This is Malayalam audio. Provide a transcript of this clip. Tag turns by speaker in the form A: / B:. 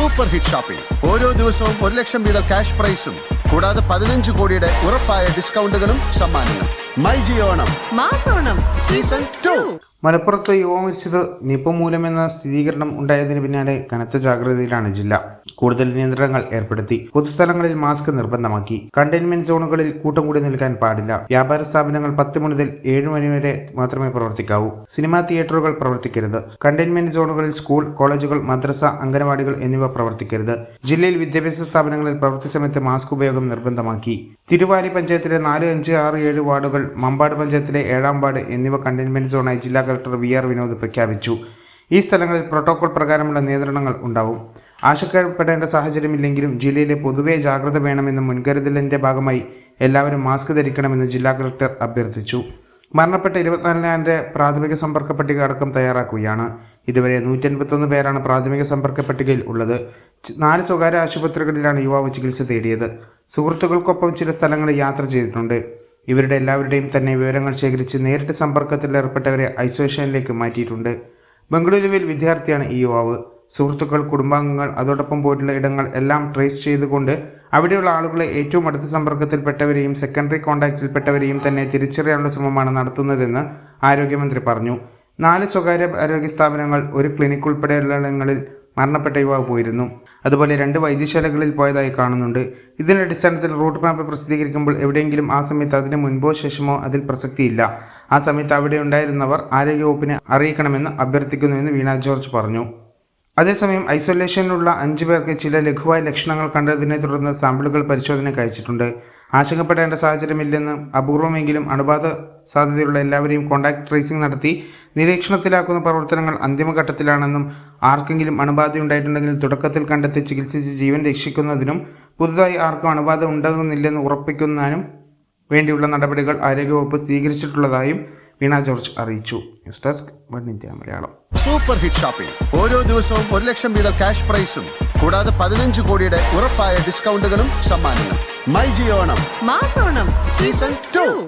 A: സൂപ്പർ ഹിറ്റ് ഷോപ്പിംഗ് ഓരോ ദിവസവും ഒരു ലക്ഷം വീതം ക്യാഷ് പ്രൈസും. കൂടാതെ പതിനഞ്ച് കോടിയുടെ ഉറപ്പായ ഡിസ്കൗണ്ടുകളും സമ്മാനങ്ങളും. മൈ ജിയോണം
B: മാസോണം
A: സീസൺ ടു.
C: മലപ്പുറത്ത് യുവ മരിച്ചത് നിപ മൂലമെന്ന സ്ഥിരീകരണം ഉണ്ടായതിന് പിന്നാലെ കനത്ത ജാഗ്രതയിലാണ് ജില്ല. കൂടുതൽ നിയന്ത്രണങ്ങൾ ഏർപ്പെടുത്തി. പൊതുസ്ഥലങ്ങളിൽ മാസ്ക് നിർബന്ധമാക്കി. കണ്ടെയ്ൻമെന്റ് സോണുകളിൽ കൂട്ടം കൂടി നിൽക്കാൻ പാടില്ല. വ്യാപാര സ്ഥാപനങ്ങൾ പത്ത് മുതൽ ഏഴ് മണി വരെ മാത്രമേ പ്രവർത്തിക്കാവൂ. സിനിമാ തിയേറ്ററുകൾ പ്രവർത്തിക്കരുത്. കണ്ടെയ്ൻമെന്റ് സോണുകളിൽ സ്കൂൾ കോളേജുകൾ മദ്രസ അംഗനവാടികൾ എന്നിവ പ്രവർത്തിക്കരുത്. ജില്ലയിൽ വിദ്യാഭ്യാസ സ്ഥാപനങ്ങളിൽ പ്രവൃത്തി സമയത്ത് മാസ്ക് ഉപയോഗം നിർബന്ധമാക്കി. തിരുവാലി പഞ്ചായത്തിലെ നാല് അഞ്ച് ആറ് ഏഴ് വാർഡുകൾ മമ്പാട് പഞ്ചായത്തിലെ ഏഴാം വാർഡ് എന്നിവ കണ്ടെയ്ൻമെന്റ് സോണായി ജില്ലാ കളക്ടർ വി ആർ വിനോദ് പ്രഖ്യാപിച്ചു. ഈ സ്ഥലങ്ങളിൽ പ്രോട്ടോകോൾ പ്രകാരമുള്ള നിയന്ത്രണങ്ങൾ ഉണ്ടാവും. ആശങ്കപ്പെടേണ്ട സാഹചര്യമില്ലെങ്കിലും ജില്ലയിലെ പൊതുവെ ജാഗ്രത വേണമെന്ന മുൻകരുതലിന്റെ ഭാഗമായി എല്ലാവരും മാസ്ക് ധരിക്കണമെന്ന് ജില്ലാ കളക്ടർ അഭ്യർത്ഥിച്ചു. മരണപ്പെട്ട ഇരുപത്തിനാലിനായിരം പ്രാഥമിക സമ്പർക്ക പട്ടിക അടക്കം തയ്യാറാക്കുകയാണ്. ഇതുവരെ നൂറ്റി അൻപത്തൊന്ന് പേരാണ് പ്രാഥമിക സമ്പർക്ക പട്ടികയിൽ ഉള്ളത്. നാല് സ്വകാര്യ ആശുപത്രികളിലാണ് യുവാവ് ചികിത്സ തേടിയത്. സുഹൃത്തുക്കൾക്കൊപ്പം ചില സ്ഥലങ്ങളിൽ യാത്ര ചെയ്തിട്ടുണ്ട്. ഇവരുടെ എല്ലാവരുടെയും തന്നെ വിവരങ്ങൾ ശേഖരിച്ച് നേരിട്ട് സമ്പർക്കത്തിൽ ഏർപ്പെട്ടവരെ ഐസൊലേഷനിലേക്ക് മാറ്റിയിട്ടുണ്ട്. ബംഗളൂരുവിൽ വിദ്യാർത്ഥിയാണ് ഈ യുവാവ്. സുഹൃത്തുക്കൾ കുടുംബാംഗങ്ങൾ അതോടൊപ്പം പോയിട്ടുള്ള ഇടങ്ങൾ എല്ലാം ട്രേസ് ചെയ്തുകൊണ്ട് അവിടെയുള്ള ആളുകളെ ഏറ്റവും അടുത്ത സമ്പർക്കത്തിൽപ്പെട്ടവരെയും സെക്കൻഡറി കോൺടാക്റ്റിൽപ്പെട്ടവരെയും തന്നെ തിരിച്ചറിയാനുള്ള ശ്രമമാണ് നടത്തുന്നതെന്ന് ആരോഗ്യമന്ത്രി പറഞ്ഞു. നാല് സ്വകാര്യ ആരോഗ്യ സ്ഥാപനങ്ങൾ ഒരു ക്ലിനിക് ഉൾപ്പെടെയുള്ള ഇടങ്ങളിൽ മരണപ്പെട്ട യുവാവ് പോയിരുന്നു. അതുപോലെ രണ്ട് വൈദ്യശാലകളിൽ പോയതായി കാണുന്നുണ്ട്. ഇതിന്റെ അടിസ്ഥാനത്തിൽ റൂട്ട് മാപ്പ് പ്രസിദ്ധീകരിക്കുമ്പോൾ എവിടെയെങ്കിലും ആ സമയത്ത് അതിന് മുൻപോ ശേഷമോ അതിൽ പ്രസക്തിയില്ല. ആ സമയത്ത് അവിടെ ഉണ്ടായിരുന്നവർ ആരോഗ്യവകുപ്പിനെ അറിയിക്കണമെന്ന് അഭ്യർത്ഥിക്കുന്നുവെന്ന് വീണ ജോർജ് പറഞ്ഞു. അതേസമയം ഐസൊലേഷനിലുള്ള അഞ്ചു പേർക്ക് ചില ലഘുവായ ലക്ഷണങ്ങൾ കണ്ടതിനെ തുടർന്ന് സാമ്പിളുകൾ പരിശോധനയ്ക്ക് അയച്ചിട്ടുണ്ട്. ആശങ്കപ്പെടേണ്ട സാഹചര്യമില്ലെന്ന് അപൂർവമെങ്കിലും അണുബാധ സാധ്യതയുള്ള എല്ലാവരെയും കോൺടാക്ട് ട്രേസിംഗ് നടത്തി നിരീക്ഷണത്തിലാക്കുന്ന പ്രവർത്തനങ്ങൾ അന്തിമഘട്ടത്തിലാണെന്നും ആർക്കെങ്കിലും അണുബാധയുണ്ടായിട്ടുണ്ടെങ്കിൽ തുടക്കത്തിൽ കണ്ടെത്തി ചികിത്സിച്ച് ജീവൻ രക്ഷിക്കുന്നതിനും പുതുതായി ആർക്കും അണുബാധ ഉണ്ടാകുന്നില്ലെന്ന് ഉറപ്പിക്കുന്നതിനും വേണ്ടിയുള്ള നടപടികൾ ആരോഗ്യവകുപ്പ് സ്വീകരിച്ചിട്ടുള്ളതായും വീണ ജോർജ് അറിയിച്ചു. News desk one India Malayalam.
A: Super hit shopping ഓരോ ദിവസവും ഒരു ലക്ഷം വീതം ക്യാഷ് പ്രൈസും കൂടാതെ പതിനഞ്ച് കോടിയുടെ ഉറപ്പായ ഡിസ്കൗണ്ടുകളും സമ്മാനങ്ങളും. മൈ ജിയോണം
B: മാസോണം.
A: Season two.